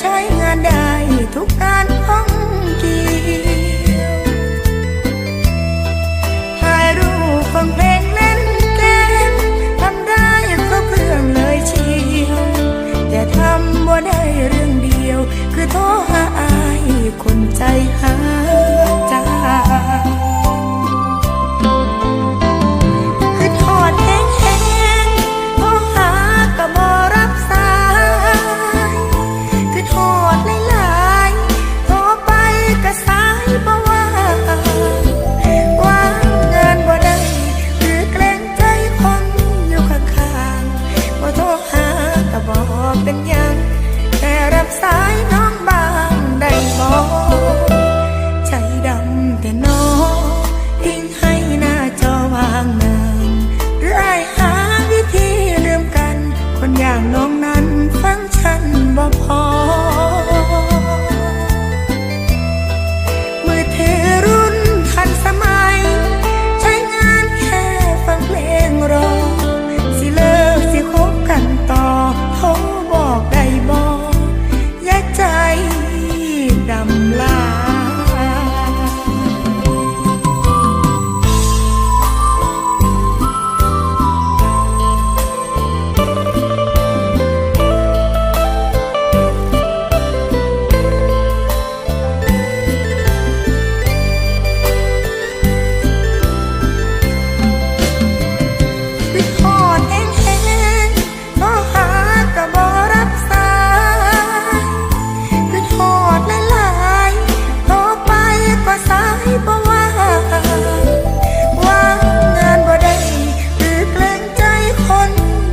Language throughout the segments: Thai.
time. เนยังแต่รับสาย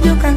tunjukkan